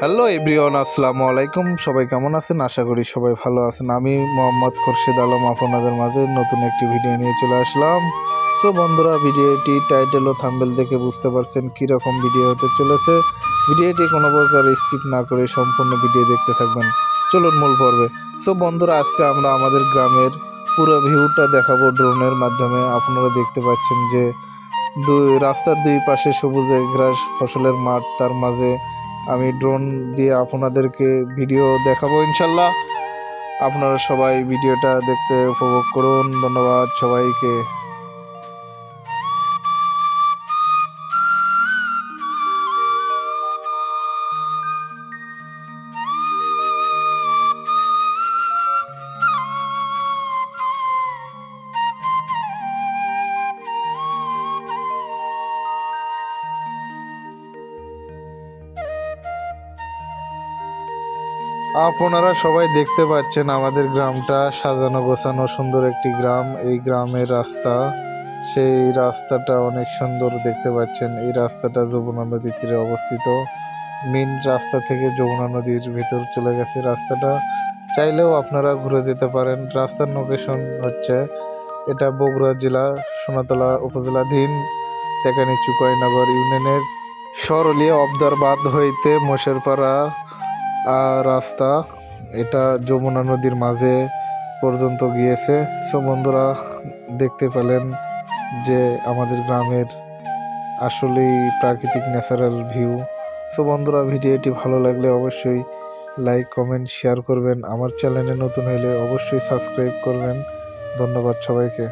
Hello everyone, আসসালামু আলাইকুম। সবাই কেমন আছেন? আশা করি সবাই ভালো আছেন। আমি মোহাম্মদ খোরশেদ আলম আপনাদের মাঝে নতুন একটি ভিডিও নিয়ে চলে আসলাম। সো বন্ধুরা, ভিডিওটি টাইটেল ও থাম্বেল দেখে বুঝতে পারছেন কীরকম ভিডিও হতে চলেছে। ভিডিওটি কোনো প্রকার স্কিপ না করে সম্পূর্ণ ভিডিও দেখতে থাকবেন। চলুন মূল পর্বে। সো বন্ধুরা, আজকে আমরা আমাদের গ্রামের পুরো ভিউটা দেখাবো ড্রোনের মাধ্যমে। আপনারা দেখতে পাচ্ছেন যে দুই, রাস্তার দুই পাশে সবুজে ঘাস ফসলের মাঠ, তার মাঝে আমি ড্রোন দিয়ে আপনাদেরকে ভিডিও দেখাবো ইনশাল্লাহ। আপনারা সবাই ভিডিওটা দেখতে উপভোগ করুন। ধন্যবাদ সবাইকে। আপনারা সবাই দেখতে পাচ্ছেন আমাদের গ্রামটা সাজানো গোছানো সুন্দর একটি গ্রাম। এই গ্রামের রাস্তা, সেই রাস্তাটা অনেক সুন্দর দেখতে পাচ্ছেন। এই রাস্তাটা যমুনা নদীর তীরে অবস্থিত। মেন রাস্তা থেকে যমুনা নদীর ভিতর চলে গেছে রাস্তাটা। চাইলেও আপনারা ঘুরে যেতে পারেন। রাস্তার লোকেশন হচ্ছে এটা বগুড়া জেলা সোনাতলা উপজেলাধীন টেকানি চুকাইনগর ইউনিয়নের সরলিয়া অবদার বাদ হইতে মোশেরপাড়া রাস্তা, এটা যমুনা নদীর মাঝে পর্যন্ত গিয়েছে। সো বন্ধুরা, দেখতে পেলেন যে আমাদের গ্রামের আসলেই প্রাকৃতিক ন্যাচারাল ভিউ। সো বন্ধুরা, ভিডিওটি ভালো লাগলে অবশ্যই লাইক কমেন্ট শেয়ার করবেন। আমার চ্যানেলে নতুন হলে অবশ্যই সাবস্ক্রাইব করবেন। ধন্যবাদ সবাইকে।